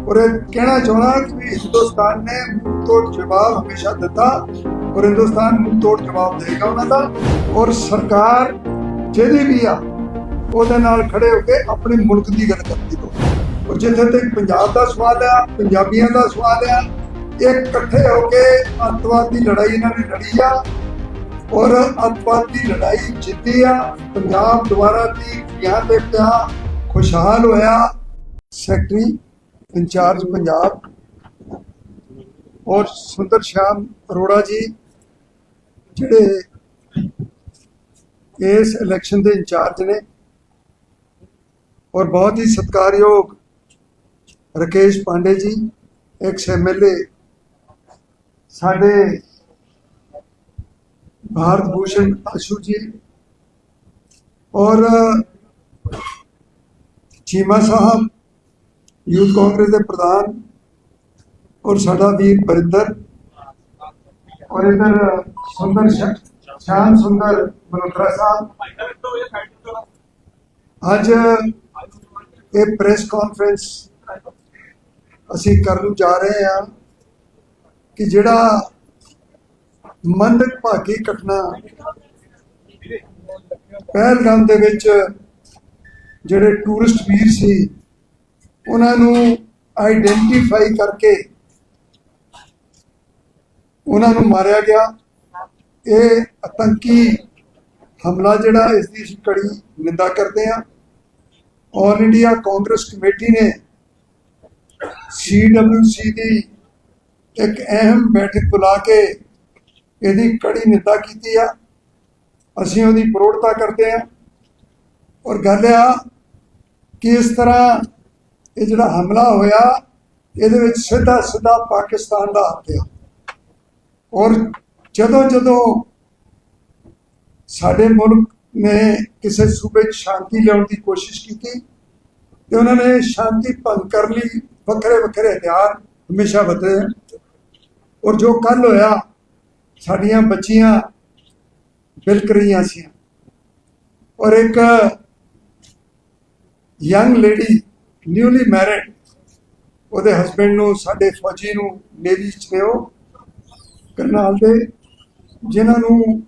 ਔਰ ਕਹਿਣਾ ਚਾਹਣਾ ਕਿ ਹਿੰਦੁਸਤਾਨ ਨੇ ਤੋੜ ਜਵਾਬ ਹਮੇਸ਼ਾ ਦਿੱਤਾ। ਔਰ ਹਿੰਦੁਸਤਾਨ ਤੋੜ ਜਵਾਬ ਦੇਗਾ ਉਹਨਾਂ ਦਾ। ਔਰ ਸਰਕਾਰ ਜਿਹਦੀ ਵੀ ਆ, ਉਹਦੇ ਨਾਲ ਖੜੇ ਹੋ ਕੇ ਆਪਣੇ ਮੁਲਕ ਦੀ ਗੱਲ ਕਰਦੀ ਹੋ ਔਰ ਜਿੱਥੇ ਤੱਕ ਪੰਜਾਬ ਦਾ ਸਵਾਲ ਆ, ਪੰਜਾਬੀਆਂ ਦਾ ਸਵਾਲ ਆ, ਇਹ ਇਕੱਠੇ ਹੋ ਕੇ ਅੱਤਵਾਦ ਦੀ ਲੜਾਈ ਇਹਨਾਂ ਨੇ ਲੜੀ ਆ। ਔਰ ਅੱਤਵਾਦ ਦੀ ਲੜਾਈ ਜਿੱਤੀ ਆ, ਪੰਜਾਬ ਦੁਆਰਾ ਦੀ ਯਹਾਂ ਤੇ ਪਿਆ, ਖੁਸ਼ਹਾਲ ਹੋਇਆ। ਸੈਕਟਰੀ ਇੰਚਾਰਜ ਪੰਜਾਬ ਔਰ ਸੁੰਦਰ ਸ਼ਾਮ ਅਰੋੜਾ ਜੀ, ਜਿਹੜੇ ਇਸ ਇਲੈਕਸ਼ਨ ਦੇ ਇੰਚਾਰਜ ਨੇ ਔਰ ਬਹੁਤ ਹੀ ਸਤਿਕਾਰਯੋਗ ਰਕੇਸ਼ ਪਾਂਡੇ ਜੀ ਐਕਸ ਐਮਐਲਏ ਸਾਡੇ ਭਾਰਤ ਭੂਸ਼ਣ ਆਸ਼ੂ ਜੀ ਔਰ ਚੀਮਾ ਸਾਹਿਬ ਯੂਥ ਕਾਂਗਰਸ ਦੇ ਪ੍ਰਧਾਨ ਔਰ ਸਾਡਾ ਵੀਰ ਬਰਿੰਦਰ ਔਰ ਇਧਰ ਸੁੰਦਰ ਸ਼ਾਮ ਸੁੰਦਰ ਮਨੋਤਰਾ ਸਾਹਿਬ। ਅੱਜ ਇਹ ਪ੍ਰੈਸ ਕਾਨਫਰੰਸ ਅਸੀਂ ਕਰਨ ਜਾ ਰਹੇ ਹਾਂ ਕਿ ਜਿਹੜਾ ਮੰਦਕ ਭਾਗੀ ਘਟਨਾ ਪਹਿਲਗਾਮ ਦੇ ਵਿੱਚ ਜਿਹੜੇ ਟੂਰਿਸਟ ਵੀਰ ਸੀ ਉਹਨਾਂ ਨੂੰ ਆਈਡੈਂਟੀਫਾਈ ਕਰਕੇ ਉਹਨਾਂ ਨੂੰ ਮਾਰਿਆ ਗਿਆ। ਇਹ ਆਤੰਕੀ ਹਮਲਾ ਜਿਹੜਾ ਇਸ ਦੀ ਅਸੀਂ ਕੜੀ ਨਿੰਦਾ ਕਰਦੇ ਹਾਂ। ਆਲ ਇੰਡੀਆ ਕਾਂਗਰਸ ਕਮੇਟੀ ਨੇ ਸੀਡਬਲਯੂਸੀ ਦੀ ਇੱਕ ਅਹਿਮ ਬੈਠਕ ਬੁਲਾ ਕੇ ਇਹਦੀ ਕੜੀ ਨਿੰਦਾ ਕੀਤੀ ਆ। ਅਸੀਂ ਉਹਦੀ ਪ੍ਰੋੜਤਾ ਕਰਦੇ ਹਾਂ। ਔਰ ਗੱਲ ਆ ਕਿ ਇਸ ਤਰ੍ਹਾਂ ਇਹ ਜਿਹੜਾ ਹਮਲਾ ਹੋਇਆ, ਇਹਦੇ ਵਿੱਚ ਸਿੱਧਾ ਸਿੱਧਾ ਪਾਕਿਸਤਾਨ ਦਾ ਹੱਥ ਆ। ਔਰ ਜਦੋਂ ਜਦੋਂ ਸਾਡੇ ਮੁਲਕ ਨੇ ਕਿਸੇ ਸੂਬੇ 'ਚ ਸ਼ਾਂਤੀ ਲਿਆਉਣ ਦੀ ਕੋਸ਼ਿਸ਼ ਕੀਤੀ ਤੇ ਉਹਨਾਂ ਨੇ ਸ਼ਾਂਤੀ ਭੰਗ ਕਰਨ ਲਈ ਵੱਖਰੇ ਵੱਖਰੇ ਹਥਿਆਰ ਹਮੇਸ਼ਾ ਵਰਤੇ ਔਰ ਜੋ ਕੱਲ ਹੋਇਆ, ਸਾਡੀਆਂ ਬੱਚੀਆਂ ਬਿਲਕ ਰਹੀਆਂ ਸੀ ਔਰ ਇੱਕ ਯੰਗ ਲੇਡੀ ਨਿਊਲੀ ਮੈਰਿਡ ਉਹਦੇ ਹਸਬੰਡ ਨੂੰ, ਸਾਡੇ ਫੌਜੀ ਨੂੰ ਨੇਵੀ ਚ ਨੇ ਉਹ ਕਰਨਾਲ ਦੇ, ਜਿਨ੍ਹਾਂ ਨੂੰ,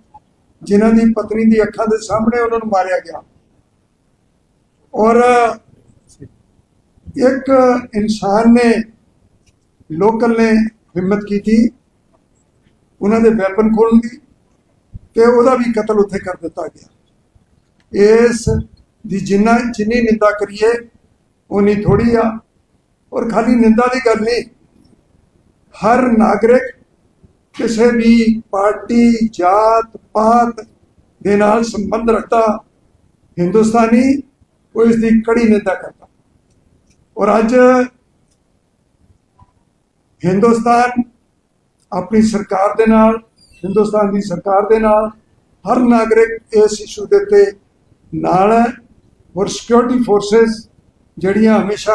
ਜਿਨ੍ਹਾਂ ਦੀ ਪਤਨੀ ਦੀ ਅੱਖਾਂ ਦੇ ਸਾਹਮਣੇ ਉਹਨਾਂ ਨੂੰ ਮਾਰਿਆ ਗਿਆ। ਔਰ ਇੱਕ ਇਨਸਾਨ ਨੇ, ਲੋਕਲ ਨੇ ਹਿੰਮਤ ਕੀਤੀ, ਉਹਨਾਂ ਦੇ ਵੈਪਨ ਖੋਲਣ ਦੀ, ਤੇ ਉਹਦਾ ਵੀ ਕਤਲ ਉੱਥੇ ਕਰ ਦਿੱਤਾ ਗਿਆ। ਇਸ ਦੀ ਜਿੰਨਾ, ਜਿੰਨੀ ਨਿੰਦਾ ਕਰੀਏ ਉਨੀ ਥੋੜੀ ਆ। ਔਰ ਖਾਲੀ ਨਿੰਦਾ ਦੀ ਗੱਲ ਨਹੀਂ। ਹਰ ਨਾਗਰਿਕ ਕਿਸੇ ਵੀ ਪਾਰਟੀ, ਜਾਤ, ਪਾਤ ਦੇ ਨਾਲ ਸੰਬੰਧ ਰੱਖਦਾ। ਹਿੰਦੁਸਤਾਨੀ ਉਹ ਇਸ ਦੀ ਕੜੀ ਨਿੰਦਾ ਕਰਦਾ। ਔਰ ਅੱਜ ਹਿੰਦੁਸਤਾਨ ਆਪਣੀ ਸਰਕਾਰ ਦੇ ਨਾਲ, ਹਿੰਦੁਸਤਾਨ ਦੀ ਸਰਕਾਰ ਦੇ ਨਾਲ, ਹਰ ਨਾਗਰਿਕ ਇਸ ਇਸ਼ੂ ਦੇ ਉੱਤੇ ਨਾਲ ਹੈ। ਔਰ ਸਿਕਿਉਰਿਟੀ ਫੋਰਸਸ ਜਿਹੜੀਆਂ ਹਮੇਸ਼ਾ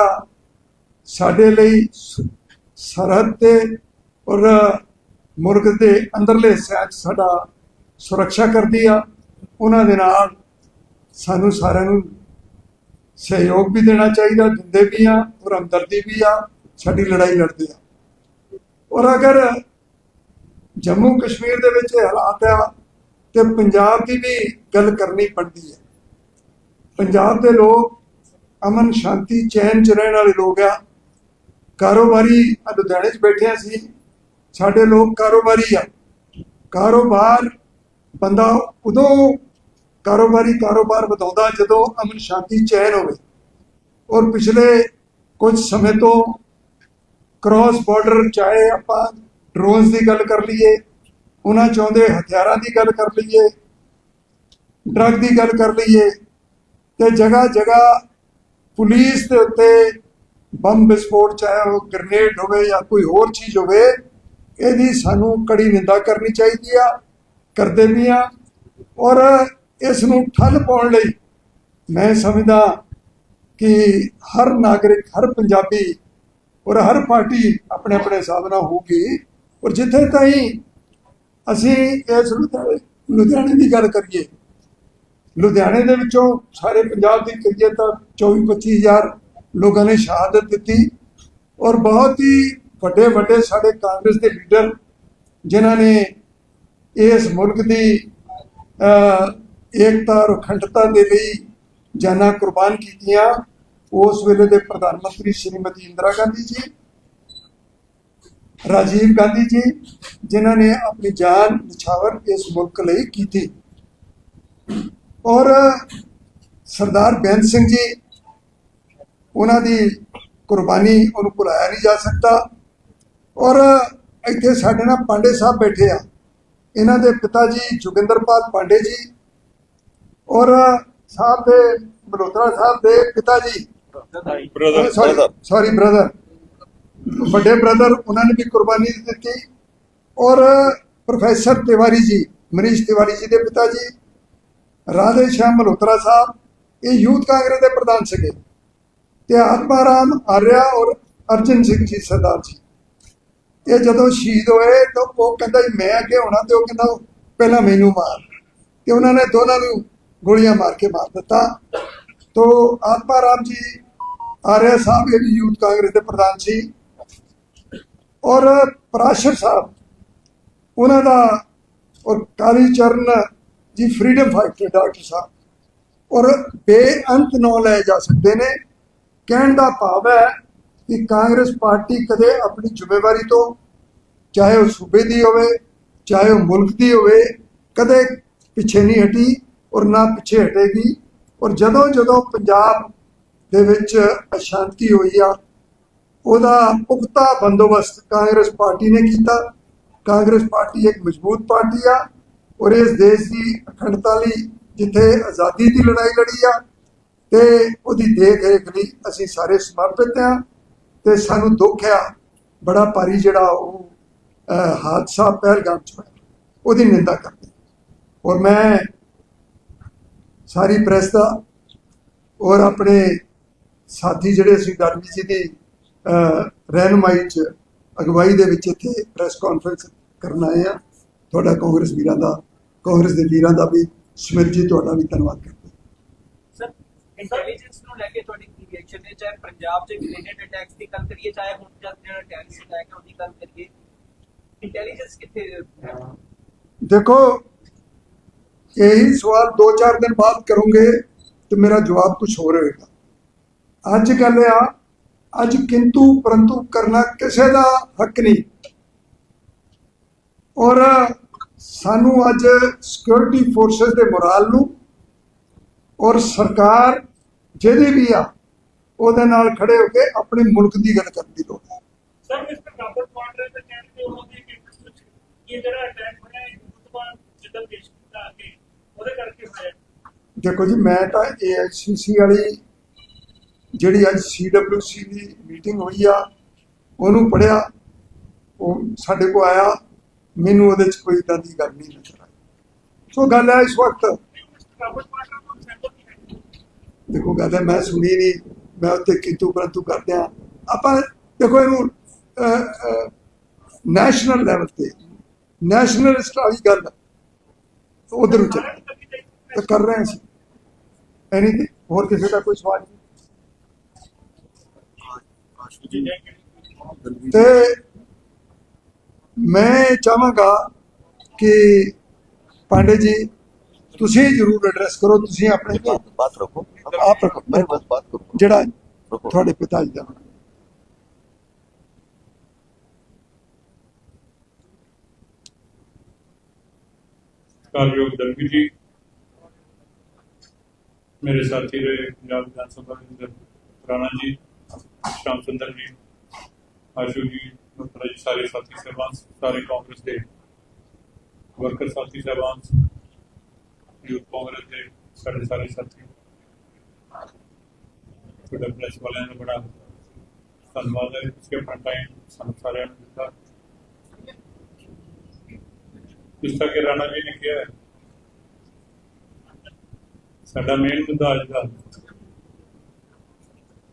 ਸਾਡੇ ਲਈ ਸਰਹੱਦ ਤੇ ਔਰ ਮੁਲਕ ਦੇ ਅੰਦਰਲੇ ਹਿੱਸਿਆਂ 'ਚ ਸਾਡਾ ਸੁਰੱਖਿਆ ਕਰਦੀ ਆ, ਉਹਨਾਂ ਦੇ ਨਾਲ ਸਾਨੂੰ ਸਾਰਿਆਂ ਨੂੰ ਸਹਿਯੋਗ ਵੀ ਦੇਣਾ ਚਾਹੀਦਾ, ਦਿੰਦੇ ਵੀ ਆ ਔਰ ਹਮਦਰਦੀ ਵੀ ਆ, ਸਾਡੀ ਲੜਾਈ ਲੜਦੇ ਆ। ਔਰ ਅਗਰ ਜੰਮੂ ਕਸ਼ਮੀਰ ਦੇ ਵਿੱਚ ਇਹ ਹਾਲਾਤ ਆ ਤੇ ਪੰਜਾਬ ਦੀ ਵੀ ਗੱਲ ਕਰਨੀ ਪੈਂਦੀ ਹੈ। ਪੰਜਾਬ ਦੇ ਲੋਕ ਅਮਨ ਸ਼ਾਂਤੀ ਚੈਨ ਚ ਰਹਿਣ ਵਾਲੇ ਲੋਕ ਆ। ਕਾਰੋਬਾਰੀ ਲੁਧਿਆਣੇ ਚ ਬੈਠੇ ਸੀ ਸਾਡੇ ਲੋਕ ਕਾਰੋਬਾਰੀ ਆ। ਕਾਰੋਬਾਰ ਬੰਦਾ ਉਦੋਂ ਕਾਰੋਬਾਰੀ ਕਾਰੋਬਾਰ ਵਧਾਉਂਦਾ ਜਦੋਂ ਅਮਨ ਸ਼ਾਂਤੀ ਚੈਨ ਹੋਵੇ। ਔਰ ਪਿਛਲੇ ਕੁਝ ਸਮੇਂ ਤੋਂ ਕ੍ਰਾਸ ਬਾਰਡਰ ਚਾਹੇ ਆਪਾਂ ਡਰੋਨਸ ਦੀ ਗੱਲ ਕਰ ਲਈਏ, ਉਹਨਾਂ ਚਾਹੁੰਦੇ ਹਥਿਆਰਾਂ ਦੀ ਗੱਲ ਕਰ ਲਈਏ ਡਰੱਗ ਦੀ ਗੱਲ ਕਰ ਲਈਏ, ਤੇ ਜਗ੍ਹਾ ਜਗ੍ਹਾ ਪੁਲਿਸ ਦੇ ਉੱਤੇ ਬੰਬ ਵਿਸਫੋਟ ਚਾਹੇ ਉਹ ਗ੍ਰਨੇਡ ਹੋਵੇ ਜਾਂ ਕੋਈ ਹੋਰ ਚੀਜ਼ ਹੋਵੇ, ਇਹਦੀ ਸਾਨੂੰ ਕੜੀ ਨਿੰਦਾ ਕਰਨੀ ਚਾਹੀਦੀ ਆ, ਕਰਦੇ ਵੀ ਆ ਔਰ ਇਸ ਨੂੰ ਠੱਲ ਪਾਉਣ ਲਈ ਮੈਂ ਸਮਝਦਾ ਕਿ ਹਰ ਨਾਗਰਿਕ, ਹਰ ਪੰਜਾਬੀ ਔਰ ਹਰ ਪਾਰਟੀ ਆਪਣੇ ਆਪਣੇ ਹਿਸਾਬ ਨਾਲ ਹੋਊਗੀ। ਔਰ ਜਿੱਥੇ ਤਾਈਂ ਅਸੀਂ ਇਸ ਲੁਧਿਆਣੇ ਲੁਧਿਆਣੇ ਦੀ ਗੱਲ ਕਰੀਏ ਲੁਧਿਆਣੇ ਦੇ ਵਿੱਚੋਂ ਸਾਰੇ ਪੰਜਾਬ ਦੀ ਕਰੀਏ ਤਾਂ 24 25000 ਲੋਕਾਂ ਨੇ ਸ਼ਹਾਦਤ ਦਿੱਤੀ ਔਰ ਬਹੁਤ ਹੀ ਵੱਡੇ ਵੱਡੇ ਸਾਡੇ ਕਾਂਗਰਸ ਦੇ ਲੀਡਰ ਜਿਨ੍ਹਾਂ ਨੇ ਇਸ ਮੁਲਕ ਦੀ ਏਕਤਾ ਔਰ ਅਖੰਡਤਾ ਦੇ ਲਈ ਜਾਨਾਂ ਕੁਰਬਾਨ ਕੀਤੀਆਂ, ਉਸ ਵੇਲੇ ਦੇ ਪ੍ਰਧਾਨ ਮੰਤਰੀ ਸ਼੍ਰੀਮਤੀ ਇੰਦਰਾ ਗਾਂਧੀ ਜੀ, ਰਾਜੀਵ ਗਾਂਧੀ ਜੀ, ਜਿਨ੍ਹਾਂ ਨੇ ਆਪਣੀ ਜਾਨ ਨਿਛਾਵਰ ਇਸ ਮੁਲਕ ਲਈ ਕੀਤੀ। ਔਰ ਸਰਦਾਰ ਬੇਅੰਤ ਸਿੰਘ ਜੀ ਉਹਨਾਂ ਦੀ ਕੁਰਬਾਨੀ ਉਹਨੂੰ ਭੁਲਾਇਆ ਨਹੀਂ ਜਾ ਸਕਦਾ। ਔਰ ਇੱਥੇ ਸਾਡੇ ਨਾਲ ਪਾਂਡੇ ਸਾਹਿਬ ਬੈਠੇ ਆ। ਇਹਨਾਂ ਦੇ ਪਿਤਾ ਜੀ ਜੋਗਿੰਦਰਪਾਲ ਪਾਂਡੇ ਜੀ ਔਰ ਸਾਹਿਬ ਦੇ ਮਲਹੋਤਰਾ ਸਾਹਿਬ ਦੇ ਪਿਤਾ ਜੀ। Brother. ਸੌਰੀ ਬ੍ਰਦਰ ਵੱਡੇ ਬ੍ਰਦਰ ਉਹਨਾਂ ਨੇ ਵੀ ਕੁਰਬਾਨੀ ਦਿੱਤੀ। ਔਰ ਪ੍ਰੋਫੈਸਰ ਤਿਵਾਰੀ ਜੀ ਮਨੀਸ਼ ਤਿਵਾਰੀ ਜੀ ਦੇ ਪਿਤਾ ਜੀ। ਰਾਧੇ ਸ਼ਾਮ ਮਲਹੋਤਰਾ ਸਾਹਿਬ, ਇਹ ਯੂਥ ਕਾਂਗਰਸ ਦੇ ਪ੍ਰਧਾਨ ਸੀਗੇ। ਤੇ ਆਤਮਾ ਰਾਮ ਆਰਿਆ ਔਰ ਅਰਜਨ ਸਿੰਘ ਜੀ ਸਰਦਾਰ ਜੀ। ਇਹ ਜਦੋਂ ਸ਼ਹੀਦ ਹੋਏ, ਤਾਂ ਉਹ ਕਹਿੰਦਾ ਜੀ, ਮੈਂ ਅੱਗੇ ਹੋਣਾ ਤੇ ਉਹ ਕਹਿੰਦਾ, ਪਹਿਲਾਂ ਮੈਨੂੰ ਮਾਰ। ਤੇ ਉਹਨਾਂ ਨੇ ਦੋਨਾਂ ਨੂੰ ਗੋਲੀਆਂ ਮਾਰ ਕੇ ਮਾਰ ਦਿੱਤਾ। ਤੋ ਆਤਮਾ ਰਾਮ ਜੀ, ਆਰਿਆ ਸਾਹਿਬ ਇਹ ਵੀ ਯੂਥ ਕਾਂਗਰਸ ਦੇ ਪ੍ਰਧਾਨ ਸੀ। ਔਰ ਪ੍ਰਾਸ਼ਰ ਸਾਹਿਬ, ਉਹਨਾਂ ਦਾ ਔਰ ਕਾਲੀ ਚਰਨ ਜੀ ਫਰੀडम ਫਾਈਟਰ ਡਾਕਟਰ ਸਾਹਿਬ। ਔਰ ਬੇਅੰਤ ਨਾਂ ਲਏ ਜਾ ਸਕਦੇ ਨੇ। ਕਹਿਣ ਦਾ ਭਾਵ ਹੈ ਕਿ ਕਾਂਗਰਸ ਪਾਰਟੀ ਕਦੇ ਆਪਣੀ ਜ਼ਿੰਮੇਵਾਰੀ ਤੋਂ ਚਾਹੇ ਉਹ ਸੂਬੇ ਦੀ ਹੋਵੇ, ਚਾਹੇ ਉਹ ਮੁਲਕ ਦੀ ਹੋਵੇ, ਕਦੇ ਪਿੱਛੇ ਨਹੀਂ ਹਟੀ ਔਰ ਨਾ ਪਿੱਛੇ ਹਟੇਗੀ। ਔਰ ਜਦੋਂ ਜਦੋਂ ਪੰਜਾਬ ਦੇ ਵਿੱਚ ਅਸ਼ਾਂਤੀ ਹੋਈ ਆ, ਉਹਦਾ ਪੁਖਤਾ ਬੰਦੋਬਸਤ ਕਾਂਗਰਸ ਪਾਰਟੀ ਨੇ ਕੀਤਾ। ਕਾਂਗਰਸ ਪਾਰਟੀ ਇੱਕ ਮਜ਼ਬੂਤ ਪਾਰਟੀ ਆ। ਔਰ ਇਸ ਦੇਸ਼ ਦੀ ਅਖੰਡਤਾ ਲਈ ਜਿੱਥੇ ਆਜ਼ਾਦੀ ਦੀ ਲੜਾਈ ਲੜੀ ਆ ਤੇ ਉਹਦੀ ਦੇਖ ਰੇਖ ਲਈ ਅਸੀਂ ਸਾਰੇ ਸਮਰਪਿਤ ਆ ਤੇ ਸਾਨੂੰ ਦੁੱਖ ਆ। ਬੜਾ ਭਾਰੀ ਜਿਹੜਾ ਉਹ ਹਾਦਸਾ ਪਹਿਲਗਾਮ ਚ ਹੋਇਆ। ਉਹਦੀ ਨਿੰਦਾ ਕਰਦੇ ਔਰ ਮੈਂ ਸਾਰੀ ਪ੍ਰੈਸ ਦਾ ਔਰ ਆਪਣੇ ਸਾਥੀ ਜਿਹੜੇ ਅਸੀਂ ਗਰਮੀ ਜੀ ਦੀ ਅਹ, ਰਹਿਨੁਮਾਈ ਚ ਅਗਵਾਈ ਦੇ ਵਿੱਚ ਇੱਥੇ ਪ੍ਰੈਸ ਕਾਨਫਰੰਸ ਕਰਨ ਆਏ ਆ ਤੁਹਾਡਾ ਕਾਂਗਰਸ ਵੀਰਾਂ ਦਾ ਕਾਂਗਰਸ ਦੇ ਵੀਰਾਂ ਦਾ ਵੀ ਸਮਿਤ ਜੀ ਤੁਹਾਡਾ ਵੀ ਧੰਨਵਾਦ ਕਰਦੇ ਸਰ ਇੰਟੈਲੀਜੈਂਸ ਨੂੰ ਲੈ ਕੇ ਤੁਹਾਡੀ ਕੀ ਰਿਐਕਸ਼ਨ ਹੈ? ਚਾਹੇ ਪੰਜਾਬ 'ਚ ਗ੍ਰੇਨੇਡ ਅਟੈਕਸ ਦੀ ਗੱਲ ਕਰੀਏ ਚਾਹੇ ਹੁਣ ਜਦ ਜਿਹੜਾ ਟੈਰਰਿਸਟ ਅਟੈਕ ਹੈ ਉਹਦੀ ਗੱਲ ਕਰੀਏ। ਇੰਟੈਲੀਜੈਂਸ ਕਿੱਥੇ ਦੇਖੋ ਇਹੀ ਸਵਾਲ 2-4 ਦਿਨ ਬਾਅਦ ਕਰੋਗੇ ਤੇ ਮੇਰਾ ਜਵਾਬ ਕੁਝ ਹੋਰ ਹੋਏਗਾ। ਅੱਜ ਗੱਲ ਆ ਅੱਜ ਕਿੰਤੂ ਪਰੰਤੂ ਕਰਨਾ ਕਿਸੇ ਦਾ ਹੱਕ ਨਹੀਂ। ਔਰ ਸਾਨੂੰ ਅੱਜ ਸਿਕਿਉਰਿਟੀ ਫੋਰਸਸ ਦੇ ਮੋਰਾਲ ਨੂੰ ਔਰ ਸਰਕਾਰ ਜਿਹਦੀ ਵੀ ਆ ਉਹਦੇ ਨਾਲ ਖੜੇ ਹੋ ਕੇ ਆਪਣੇ ਮੁਲਕ ਦੀ ਗੱਲ ਕਰਨ ਦੀ ਲੋੜ ਹੈ। ਸਰ ਮਿਸਟਰ ਰਾਬਰਟ ਵਾਡਰ ਦੇ ਕਹਿੰਦੇ ਉਹਨਾਂ ਦੀ ਇੱਕ interview ਵਿੱਚ ਇਹ ਜਿਹੜਾ ਅਟੈਕ ਹੋਇਆ ਇਹ ਹਿੰਦੂਤਵਾ ਜਿੱਦਾਂ ਦੇਸ਼ ਦਾ ਕੇ ਉਹਦੇ ਕਰਕੇ ਹੋਇਆ ਦੇਖੋ ਜੀ ਮੈਂ ਤਾਂ ਏਆਈਸੀਸੀ ਵਾਲੀ ਜਿਹੜੀ ਅੱਜ ਸੀਡਬਲਯੂਸੀ ਦੀ ਮੀਟਿੰਗ ਹੋਈ ਆ ਉਹਨੂੰ ਪੜਿਆ ਉਹ ਸਾਡੇ ਕੋ ਆਇਆ ਮੈਨੂੰ ਉਹਦੇ ਚ ਕੋਈ ਇਦਾਂ ਦੀ ਗੱਲ ਨਹੀਂ ਨਜ਼ਰ ਆਈ। ਸੋ ਗੱਲ ਹੈ ਇਸ ਵਕਤ। ਦੇਖੋ ਗੱਲ ਹੈ ਮੈਂ ਸੁਣੀ ਨਹੀਂ ਮੈਂ ਉੱਤੇ ਕਿੰਤੂ ਪਰੰਤੂ ਕਰਦੇ ਆ ਆਪਾਂ ਦੇਖੋ ਇਹਨੂੰ ਨੈਸ਼ਨਲ ਲੈਵਲ ਤੇ ਨੈਸ਼ਨਲਿਸਟ ਵਾਲੀ ਗੱਲ ਉਧਰ ਚੱਲ ਤਾਂ ਕਰ ਰਹੇ ਅਸੀਂ। ਐਨੀਥਿੰਗ ਹੋਰ ਕਿਸੇ ਦਾ ਕੋਈ ਸਵਾਲ? ਨਹੀਂ ਤੇ ਮੈਂ ਚਾਹਾਂਗਾ ਕਿ ਪਾਂਡੇ ਜੀ ਤੁਸੀਂ ਜਰੂਰ ਐਡਰੈਸ ਕਰੋ ਤੁਸੀਂ ਆਪਣੇ ਬਾਤ ਰੱਖੋ। ਆਪ ਰੱਖੋ। ਮੈਂ ਬਾਤ ਕਰੋ ਜਿਹੜਾ ਤੁਹਾਡੇ ਪਿਤਾ ਜੀ ਦਾ ਕਾਰਯੋਗ ਦਲਵੀ ਜੀ ਮੇਰੇ ਸਾਥੀ ਰਹੇ ਪੰਜਾਬ ਵਿਧਾਨ ਸਭਾ ਦੇ ਪੁਰਾਣਾ ਜੀ ਸ਼ਾਮ ਸੁੰਦਰ ਜੀ ਆਸ਼ੂ ਜੀ ਮਤਰਾ ਜੀ ਸਾਰੇ ਸਾਥੀ ਸਹਿਬਾਨ ਸਾਰੇ ਕਾਂਗਰਸ ਦੇ ਵਰਕਰ ਸਾਥੀ ਸਹਿਬਾਨ ਯੂਥ ਕਾਂਗਰਸ ਦੇ ਸਾਡੇ ਸਾਰੇ ਸਾਥੀ ਤੁਹਾਡਾ ਪ੍ਰੈਸ ਵਾਲਿਆਂ ਦਾ ਬੜਾ ਧੰਨਵਾਦ ਹੈ ਕਿ ਆਪਣਾ ਟਾਈਮ ਸਾਨੂੰ ਸਾਰਿਆਂ ਨੂੰ ਦਿੱਤਾ ਜਿਸ ਤਰ੍ਹਾਂ ਕਿ ਰਾਣਾ ਜੀ ਨੇ ਕਿਹਾ ਸਾਡਾ ਮੇਨ ਮੁੱਦਾ ਅੱਜ ਦਾ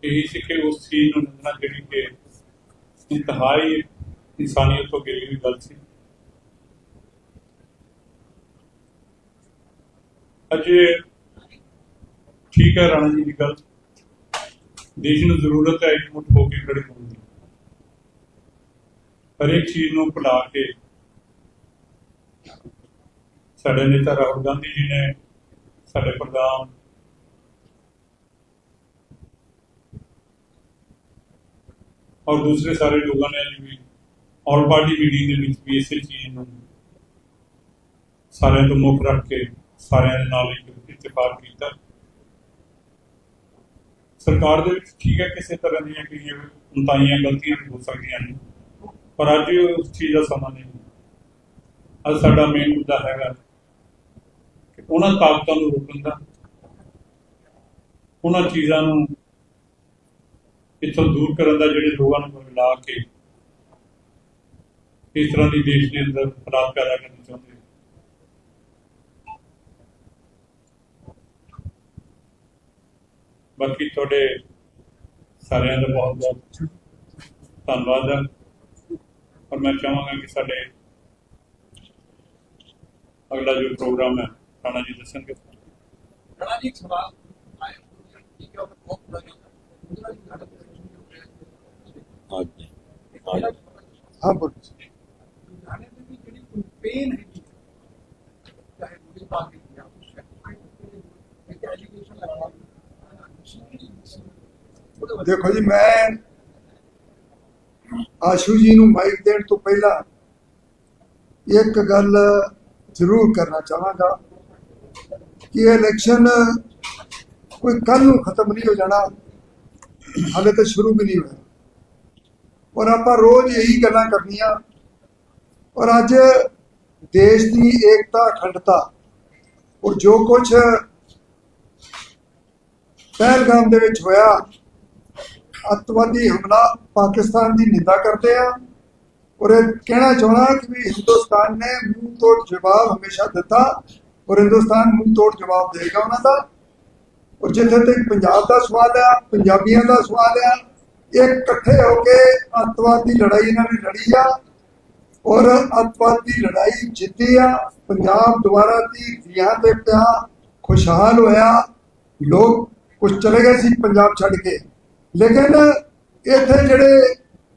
ਇਹ ਸੀ ਕਿ ਉਸ ਚੀਜ਼ ਨੂੰ ਮੰਨਣਾ ਜਿਹੜੀ ਕਿ ਇੰਤਹਾਈ ਇਨਸਾਨੀਅਤ ਤੋਂ ਗਿਰੀ ਹੋਈ ਗੱਲ ਸੀ। ਅੱਜ ਠੀਕ ਹੈ ਰਾਣਾ ਜੀ ਦੀ ਗੱਲ। ਦੇਸ਼ ਨੂੰ ਜ਼ਰੂਰਤ ਹੈ ਇਕਮੁੱਠ ਹੋ ਕੇ ਖੜੇ ਹੋਣ ਦੀ। ਹਰੇਕ ਚੀਜ਼ ਨੂੰ ਭੁਲਾ ਕੇ ਸਾਡੇ ਨੇਤਾ ਰਾਹੁਲ ਗਾਂਧੀ ਜੀ ਨੇ ਸਾਡੇ ਪ੍ਰਧਾਨ ਔਰ ਦੂਸਰੇ ਸਾਰੇ ਲੋਕਾਂ ਨੇ ਅੱਜ ਆਲ ਪਾਰਟੀ ਮੀਟਿੰਗ ਦੇ ਵਿੱਚ ਵੀ ਇਸੇ ਚੀਜ਼ ਨੂੰ ਸਾਰਿਆਂ ਤੋਂ ਮੁੱਖ ਰੱਖ ਕੇ ਸਾਰਿਆਂ ਦੇ ਨਾਲ ਇੱਕ ਇਤਫਾਕ ਕੀਤਾ। ਸਰਕਾਰ ਦੇ ਵਿੱਚ ਠੀਕ ਹੈ ਕਿਸੇ ਤਰ੍ਹਾਂ ਦੀਆਂ ਕਈਆਂ ਉਨਤਾਈਆਂ ਗਲਤੀਆਂ ਵੀ ਹੋ ਸਕਦੀਆਂ ਨੇ, ਪਰ ਅੱਜ ਉਸ ਚੀਜ਼ ਦਾ ਸਮਾਂ ਨਹੀਂ। ਅੱਜ ਸਾਡਾ ਮੇਨ ਮੁੱਦਾ ਹੈਗਾ ਕਿ ਉਹਨਾਂ ਤਾਕਤਾਂ ਨੂੰ ਰੋਕਣ ਦਾ, ਉਹਨਾਂ ਚੀਜ਼ਾਂ ਨੂੰ ਇੱਥੋਂ ਦੂਰ ਕਰਨ ਦਾ ਜਿਹੜੇ ਲੋਕਾਂ ਨੂੰ ਮਿਲਾ ਕੇ ਇਸ ਤਰ੍ਹਾਂ ਦੀ ਦੇਸ਼ ਦੇ ਅੰਦਰ ਹਾਲਾਤ ਪੈਦਾ ਕਰਨਾ ਚਾਹੁੰਦੇ ਬਾਕੀ ਤੁਹਾਡੇ ਸਾਰਿਆਂ ਦਾ ਬਹੁਤ ਬਹੁਤ ਧੰਨਵਾਦ ਹੈ ਔਰ ਮੈਂ ਚਾਹਾਂਗਾ ਕਿ ਸਾਡੇ ਅਗਲਾ ਜੋ ਪ੍ਰੋਗਰਾਮ ਹੈ, ਰਾਣਾ ਜੀ ਦੱਸਣਗੇ। ਰਾਣਾ ਜੀ, ਇੱਕ ਸਵਾਲ ਆਇਆ। ਕਿ ਕਿ ਬਹੁਤ ਬੜਾ ਹੈ ਸਾਡਾ ਹਾਂਜੀ ਹਾਂ ਬੋਲੋ। ਲੁਧਿਆਣੇ ਦੇ ਵਿੱਚ ਜਿਹੜੀ ਕੰਪੇਨ ਹੈ, ਚਾਹੇ ਪੁਲਿਸ ਪਾਰਟੀ ਦੀ ਜਾਂ ਉਸ ਇੱਕ ਐਜੂਕੇਸ਼ਨ ਲਗਾ ਦੇਖੋ ਜੀ ਮੈਂ ਆਸ਼ੂ ਜੀ ਨੂੰ ਮਾਈਕ ਦੇਣ ਤੋਂ ਪਹਿਲਾਂ ਇੱਕ ਗੱਲ ਜ਼ਰੂਰ ਕਰਨਾ ਚਾਹਾਂਗਾ ਕਿ ਇਹ ਇਲੈਕਸ਼ਨ ਕੋਈ ਕੱਲ ਨੂੰ ਖਤਮ ਨਹੀਂ ਹੋ ਜਾਣਾ ਹਾਲੇ ਤਾਂ ਸ਼ੁਰੂ ਵੀ ਨਹੀਂ ਹੋਇਆ। ਔਰ ਆਪਾਂ ਰੋਜ਼ ਇਹੀ ਗੱਲਾਂ ਕਰਨੀਆਂ। ਔਰ ਅੱਜ ਦੇਸ਼ ਦੀ ਏਕਤਾ, ਅਖੰਡਤਾ ਔਰ ਜੋ ਕੁਝ ਪਹਿਲਗਾਮ ਦੇ ਵਿੱਚ ਹੋਇਆ, ਅੱਤਵਾਦੀ ਹਮਲਾ ਪਾਕਿਸਤਾਨ ਦੀ ਨਿੰਦਾ ਕਰਦੇ ਆ ਔਰ ਇਹ ਕਹਿਣਾ ਚਾਹਣਾ ਕਿ ਵੀ ਹਿੰਦੁਸਤਾਨ ਨੇ ਮੂੰਹ ਤੋੜ ਜਵਾਬ ਹਮੇਸ਼ਾ ਦਿੱਤਾ ਔਰ ਹਿੰਦੁਸਤਾਨ ਮੂੰਹ ਤੋੜ ਜਵਾਬ ਦੇਗਾ ਉਹਨਾਂ ਦਾ। ਔਰ ਜਿੱਥੇ ਤੱਕ ਪੰਜਾਬ ਦਾ ਸਵਾਲ ਆ, ਪੰਜਾਬੀਆਂ ਦਾ ਸਵਾਲ ਆ ਇਹ ਇਕੱਠੇ ਹੋ ਕੇ ਅੱਤਵਾਦ ਦੀ ਲੜਾਈ ਇਹਨਾਂ ਨੇ ਲੜੀ ਆ ਔਰ ਅੱਤਵਾਦ ਦੀ ਲੜਾਈ ਜਿੱਤੀ ਆ। ਪੰਜਾਬ ਦੁਬਾਰਾ ਦੀ ਰੀਹਾਂ ਤੇ ਪਿਆ, ਖੁਸ਼ਹਾਲ ਹੋਇਆ। ਲੋਕ ਕੁਝ ਚਲੇ ਗਏ ਸੀ ਪੰਜਾਬ ਛੱਡ ਕੇ। ਲੇਕਿਨ ਇੱਥੇ ਜਿਹੜੇ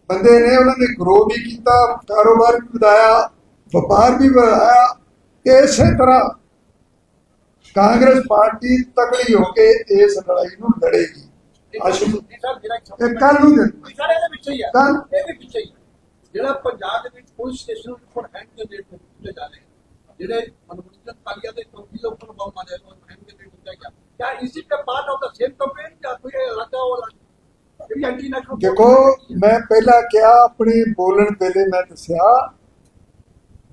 ਬੰਦੇ ਨੇ ਉਹਨਾਂ ਨੇ ਗਰੋ ਵੀ ਕੀਤਾ, ਕਾਰੋਬਾਰ ਵੀ ਵਧਾਇਆ, ਵਪਾਰ ਵੀ ਵਧਾਇਆ। ਇਸੇ ਤਰ੍ਹਾਂ ਕਾਂਗਰਸ ਪਾਰਟੀ ਤਕੜੀ ਹੋ ਕੇ ਇਸ ਲੜਾਈ ਨੂੰ ਲੜੇਗੀ। ਇੱਕ ਇਹ ਕੱਲ ਨੂੰ ਦੇ ਸਰ ਇਹਦੇ ਵਿੱਚ ਹੀ ਹੈ ਕੱਲ੍ਹ? ਇਹਦੇ ਵਿੱਚ ਹੀ ਹੈ। ਜਿਹੜਾ ਪੰਜਾਬ ਦੇ ਵਿੱਚ ਪੁਲਿਸ ਸਟੇਸ਼ਨ ਉੱਪਰ ਹੈਂਡ ਗ੍ਰੇਨੇਡ ਦਿੱਤੇ ਜਾ ਰਹੇ ਹਨ। ਜਿਹੜੇ ਮਨੋਰੰਜਨ ਕਾਲੀਆ ਦੇ ਚੌਕੀ ਦੇ ਉੱਪਰ ਬੰਬ ਮਾਰਿਆ ਗਿਆ ਹੈਂਡ ਗ੍ਰੇਨੇਡ ਦਿੱਤਾ ਗਿਆ ਕਿਆ is it part of the same campaign ਜਾਂ ਕੋਈ ਅਲੱਗ ਉਹ ਅਲੱਗ ਜਿਹੜੀ ਐਂਟੀ ਨੈਸ਼ਨਲ ਦੇਖੋ ਮੈਂ ਪਹਿਲਾਂ ਕਿਹਾ ਆਪਣੇ ਬੋਲਣ ਵੇਲੇ ਮੈਂ ਦੱਸਿਆ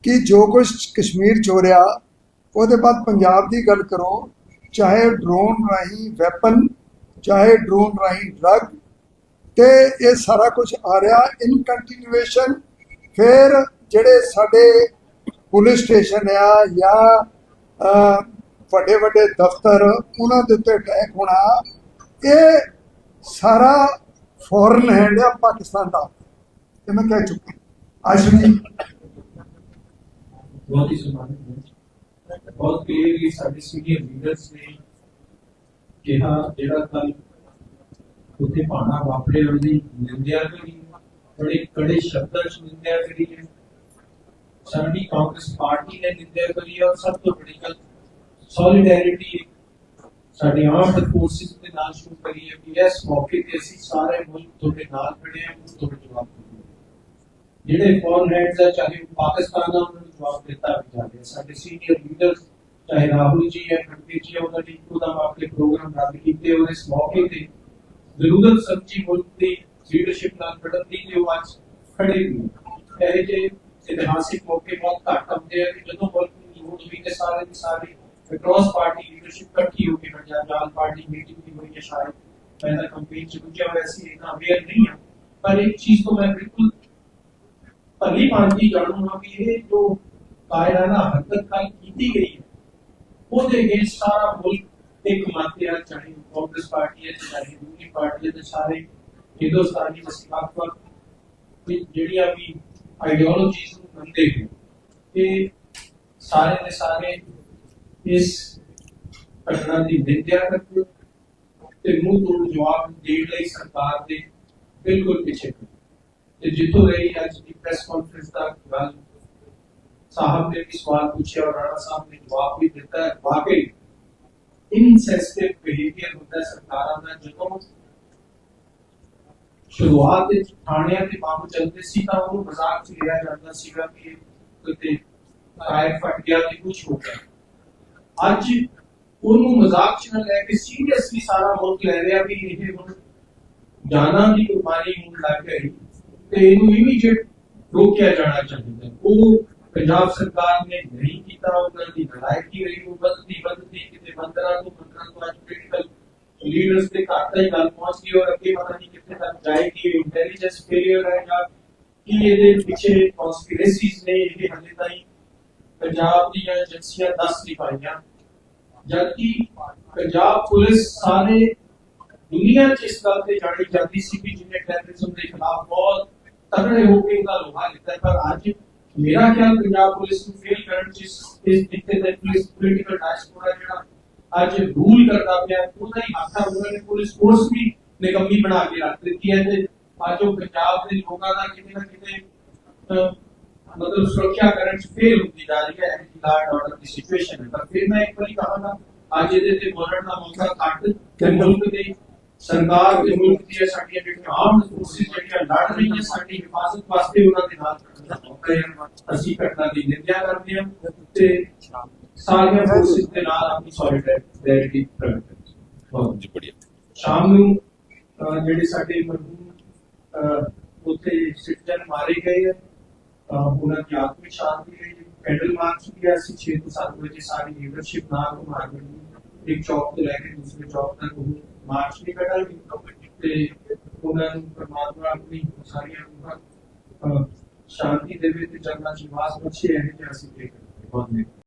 ਕਿ ਜੋ ਕੁਝ ਕਸ਼ਮੀਰ ਚ ਹੋ ਰਿਹਾ ਉਹਦੇ ਬਾਅਦ ਪੰਜਾਬ ਦੀ ਗੱਲ ਕਰੋ ਚਾਹੇ ਡਰੋਨ ਰਾਹੀਂ ਵੈਪਨ ਚਾਹੇ ਡਰੋਨ ਰਾਹੀਂ ਡਰਗ ਤੇ ਇਹ ਸਾਰਾ ਕੁਝ ਆ ਰਿਹਾ ਇਨ ਕੰਟੀਨਿਊਏਸ਼ਨ ਫਿਰ ਜਿਹੜੇ ਸਾਡੇ ਪੁਲਿਸ ਸਟੇਸ਼ਨ ਆ ਜਾਂ ਵੱਡੇ ਵੱਡੇ ਦਫ਼ਤਰ, ਉਹਨਾਂ ਦੇ ਉੱਤੇ ਅਟੈਕ ਹੋਣਾ, ਇਹ ਸਾਰਾ ਫੋਰਨ ਹੈਂਡ ਆ ਪਾਕਿਸਤਾਨ ਦਾ। ਇਹ ਮੈਂ ਕਹਿ ਚੁੱਕਾ। ਅੱਜ ਜੀ ਬਹੁਤ ਹੀ ਸਨਮਾਨਿਤ ਬਹੁਤ ਕਲੀਅਰਲੀ ਸਾਡੇ ਸੀਨੀਅਰ ਲੀਡਰਸ ਨੇ ਕਿਹਾ ਜਿਹੜਾ ਕੱਲ ਉੱਥੇ ਪਾਣਾ ਵਾਪਰੇ ਉਹਦੀ ਨਿੰਦਿਆ ਕਰੀ ਬੜੇ ਕੜੇ ਸ਼ਬਦਾਂ ਚ ਨਿੰਦਿਆ ਕਰੀ ਹੈ ਸਾਡੀ ਕਾਂਗਰਸ ਪਾਰਟੀ ਨੇ ਨਿੰਦਿਆ ਕਰੀ ਹੈ ਔਰ ਸਭ ਤੋਂ ਬੜੀ ਗੱਲ ਸੋਲੀਡੈਰਿਟੀ ਸਾਡੇ ਆਰਮਡ ਫੋਰਸਿਸ ਦੇ ਨਾਲ ਸ਼ੁਰੂ ਕਰੀ ਹੈ ਕਿ ਇਸ ਮੌਕੇ ਤੇ ਅਸੀਂ ਸਾਰੇ ਮੁਲਕ ਤੁਹਾਡੇ ਨਾਲ ਖੜੇ ਹਾਂ ਤੁਹਾਡੇ ਜਵਾਬ ਦੇਵਾਂਗੇ ਜਿਹੜੇ ਫੋਰਨ ਹੈਡਸ ਆ, ਚਾਹੇ ਉਹ ਪਾਕਿਸਤਾਨ ਆ, ਉਹਨਾਂ ਨੂੰ ਜਵਾਬ ਦਿੱਤਾ ਵੀ ਜਾ ਰਿਹਾ। ਸਾਡੇ ਸੀਨੀਅਰ ਲੀਡਰਸ ਚਾਹੇ ਰਾਹੁਲ ਜੀ ਹੈ ਖੜਗੇ ਜੀ ਆ, ਉਹਨਾਂ ਨੇ ਇੱਕੋ ਦਮ ਆਪਣੇ ਪ੍ਰੋਗਰਾਮ ਰੱਦ ਕੀਤੇ ਔਰ ਇਸ ਮੌਕੇ ਤੇ। ਜ਼ਰੂਰਤ ਸਮਝੀ ਮੁਲਕ ਦੀ ਲੀਡਰਸ਼ਿਪ ਨਾਲ ਖੜਨ ਦੀ ਤੇ ਉਹ ਅੱਜ ਖੜੇ ਹੋਏ ਇਹ ਜੇ ਇਤਿਹਾਸਿਕ ਮੌਕੇ ਬਹੁਤ ਘੱਟ ਆਉਂਦੇ ਆ ਕਿ ਜਦੋਂ ਮੁਲਕ ਨੂੰ ਜ਼ਰੂਰਤ ਹੋਈ ਤੇ ਸਾਰੇ ਦੀ ਸਾਰੇ ਅਕ੍ਰੋਸ ਪਾਰਟੀ ਲੀਡਰਸ਼ਿਪ ਇਕੱਠੀ ਹੋ ਕੇ ਪੰਜਾਬ ਲਾਲ ਪਾਰਟੀ ਮੀਟਿੰਗ ਵੀ ਹੋਈ ਹੈ ਸ਼ਾਇਦ। ਮੈਂ ਤਾਂ ਕੰਪੇਨ ਚ ਪੁੱਛਿਆ ਹੋਇਆ ਸੀ ਇतना ਅਵੇਅਰ ਨਹੀਂ ਹਾਂ ਪਰ ਇੱਕ ਚੀਜ਼ ਤੋਂ ਮੈਂ ਬਿਲਕੁਲ ਭਲੀ ਭਾਂਤੀ ਜਾਣੂਗਾ ਵੀ ਇਹ ਜੋ ਕਾਇਰਾਨਾ ਹਰਕਤ ਕੱਲ ਕੀਤੀ ਗਈ ਹੈ ਉਹਦੇ ਅਗੇਂਸਟ ਸਾਰਾ ਮੁਲਕ ਇੱਕ ਮਤ ਚਾਹੇ ਕਾਂਗਰਸ ਪਾਰਟੀ ਹੈ, ਚਾਹੇ ਦੂਜੀ ਪਾਰਟੀ ਹੈ ਸਾਰੇ ਹਿੰਦੁਸਤਾਨੀ ਵਸਨੀਕ ਜਿਹੜੀਆਂ ਵੀ ਆਈਡੀਓਲੋਜੀਜ਼ ਨੂੰ ਮੰਨਦੇ ਹੋ ਇਹ ਸਾਰੇ ਦੇ ਸਾਰੇ ਇਸ ਘਟਨਾ ਦੀ ਨਿੰਦਿਆ ਕਰਦੇ ਤੇ ਮੂੰਹ ਤੋੜ ਜਵਾਬ ਦੇਣ ਲਈ ਸਰਕਾਰ ਦੇ ਬਿਲਕੁਲ ਪਿੱਛੇ ਖੜੀ। ਤੇ ਜਿੱਥੋਂ ਰਹੀ ਅੱਜ ਦੀ ਪ੍ਰੈਸ ਕਾਨਫਰੰਸ ਦਾ ਗੱਲ ਸਾਹਿਬ ਨੇ ਵੀ ਸਵਾਲ ਪੁੱਛਿਆ ਔਰ ਰਾਣਾ ਸਾਹਿਬ ਨੇ ਜਵਾਬ ਵੀ ਦਿੱਤਾ ਹੈ। ਵਾਕਈ ਇਨਸੈਂਸਿਟਿਵ ਬਿਹੇਵੀਅਰ ਹੁੰਦਾ ਸਰਕਾਰਾਂ ਦਾ ਜਦੋਂ ਸ਼ੁਰੂਆਤ ਵਿੱਚ ਥਾਣਿਆਂ ਤੇ ਕੰਮ ਚੱਲਦੇ ਸੀ ਤਾਂ ਉਹਨੂੰ ਮਜ਼ਾਕ ਚ ਲਿਆ ਜਾਂਦਾ ਸੀਗਾ ਕਿ ਕਿਤੇ ਟਾਇਰ ਫਟ ਗਿਆ ਤੇ ਕੁਝ ਹੋ ਗਿਆ ਅੱਜ ਉਹਨੂੰ ਮਜ਼ਾਕ ਚ ਨਾ ਲੈ ਕੇ ਸੀਰੀਅਸਲੀ ਸਾਰਾ ਮੁਲਕ ਲੈ ਰਿਹਾ ਵੀ ਇਹ ਹੁਣ ਜਾਨਾਂ ਦੀ ਕੁਰਬਾਨੀ ਹੋਣ ਲੱਗ ਗਈ ਤੇ ਇਹਨੂੰ ਇਮੀਡੀਏਟ ਰੋਕਿਆ ਜਾਣਾ ਚਾਹੀਦਾ ਉਹ ਪੰਜਾਬ ਸਰਕਾਰ ਨੇ ਨਹੀਂ ਕੀਤਾ ਉਹਨਾਂ ਦੀ ਨਲਾਇਕੀ ਰਹੀ ਉਹ ਵੱਧਦੀ ਵੱਧਦੀ, ਕਿਤੇ ਮੰਦਰਾਂ ਤੋਂ ਮੰਦਰਾਂ ਤੋਂ ਅੱਜ ਕ੍ਰਿਟੀਕਲ ਲੀਡਰਸ ਦੇ ਘਰ ਤੱਕ ਗੱਲ ਪਹੁੰਚ ਗਈ ਔਰ ਅੱਗੇ ਪਤਾ ਨਹੀਂ ਕਿੱਥੇ ਤੱਕ ਜਾਏਗੀ ਇੰਟੈਲੀਜੈਂਸ ਫੇਲਿਅਰ ਹੈ ਜਾਂ ਕੀ ਇਹਦੇ ਪਿੱਛੇ ਕਨਸਪੀਰੇਸੀਜ਼ ਨੇ ਇਹ ਹਲੇ ਤਾਈਂ ਪੰਜਾਬ ਦੀਆਂ ਏਜੰਸੀਆਂ ਦੱਸ ਨਹੀਂ ਪਾਈਆਂ। ਜਦਕਿ ਪੰਜਾਬ ਪੁਲਿਸ ਸਾਰੇ ਦੁਨੀਆ 'ਚ ਇਸ ਗੱਲ ਤੇ ਜਾਣੀ ਜਾਂਦੀ ਸੀ ਕਿ ਜਿਹਨੇ ਟੈਰਰਿਜ਼ਮ ਦੇ ਖਿਲਾਫ ਬਹੁਤ ਤਗੜੇ ਹੋ ਕੇ ਉਹਦਾ ਲੋਹਾ ਲਿੱਤਾ ਪਰ ਅੱਜ ਮੇਰਾ ਖਿਆਲ ਪੰਜਾਬ ਪੁਲਿਸ ਨੂੰ ਫੇਲ ਕਰਨ 'ਚ ਇਸ ਦਿੱਤੇ ਦੇ ਪੁਲਿਸ ਪੋਲੀਟੀਕਲ ਡੈਸ਼ਬੋਰਡ ਹੈ ਜਿਹੜਾ ਅੱਜ ਰੂਲ ਕਰਦਾ ਪਿਆ ਉਹਦਾ ਹੀ ਹੱਥ ਆ ਉਹਨਾਂ ਨੇ ਪੁਲਿਸ ਫੋਰਸ ਵੀ ਨਿਕੰਮੀ ਬਣਾ ਕੇ ਰੱਖ ਦਿੱਤੀ ਹੈ ਤੇ ਅੱਜ ਉਹ ਪੰਜਾਬ ਦੇ ਲੋਕਾਂ ਦਾ ਕਿਤੇ ਨਾ ਕਿਤੇ ਮਤਲਬ ਸੁਰੱਖਿਆ ਕਰਨ ਚ ਫੇਲ ਹੁੰਦੀ ਜਾ ਰਹੀ ਹੈ ਇਹ ਲਾਅ ਆਰਡਰ ਦੀ ਸਿਚੁਏਸ਼ਨ ਹੈ। ਪਰ ਫਿਰ ਮੈਂ ਇੱਕ ਵਾਰੀ ਕਹਾਂਗਾ ਅੱਜ ਇਹਦੇ ਤੇ ਬੋਲਣ ਦਾ ਮੌਕਾ ਘੱਟ ਤੇ ਮੁਲਕ ਦੇ ਸਰਕਾਰ ਤੇ ਮੁਲਕ ਦੀਆਂ ਸਾਡੀਆਂ ਜਿਹੜੀਆਂ ਆਮ ਫੋਰਸਿਸ ਜਿਹੜੀਆਂ ਲੜ ਰਹੀਆਂ ਸਾਡੀ ਹਿਫਾਜ਼ਤ ਵਾਸਤੇ ਉਹਨਾਂ ਦੇ ਨਾਲ ਅਸੀਂ ਘਟਨਾ ਦੀ ਨਿੰਦਿਆ ਕਰਦੇ ਹਾਂ ਤੇ ਸਾਰੀਆਂ ਫੋਰਸਿਸ ਦੇ ਨਾਲ ਆਪਣੀ ਸੋਲਿਡੈਰਿਟੀ ਪ੍ਰਗਟ ਕਰਦੇ ਹਾਂ। ਜੀ ਬੜੀਆ। ਸ਼ਾਮ ਨੂੰ ਜਿਹੜੇ ਸਾਡੇ ਮਰਹੂਮ ਉੱਥੇ ਸਿਟੀਜ਼ਨ ਮਾਰੇ ਗਏ ਉਹਨਾਂ ਦੀ ਆਤਮਿਕ ਸ਼ਾਂਤੀ ਲਈ ਕੈਂਡਲ ਮਾਰਚ ਵੀ ਅਸੀਂ 6 ਤੋਂ 7 ਵਜੇ ਸਾਰੀ ਲੀਡਰਸ਼ਿਪ ਨਾਲ ਕੇ ਇੱਕ ਚੌਕ ਤੋਂ ਲੈ ਕੇ ਦੂਸਰੇ ਚੌਕ ਤੱਕ ਉਹ ਮਾਰਚ ਵੀ ਕੱਢਾਂਗੇ ਤੇ ਉਹਨਾਂ ਨੂੰ ਪਰਮਾਤਮਾ ਆਪਣੀ ਸਾਰੀਆਂ ਰੂਹਾਂ ਸ਼ਾਂਤੀ ਦੇਵੇ ਤੇ ਜੰਗਲਾਂ ਚ ਵਾਸ ਬਖਸ਼ੇ, ਇਹ ਜਿਹਾ ਅਸੀਂ ਦੇਖ ਬਹੁਤ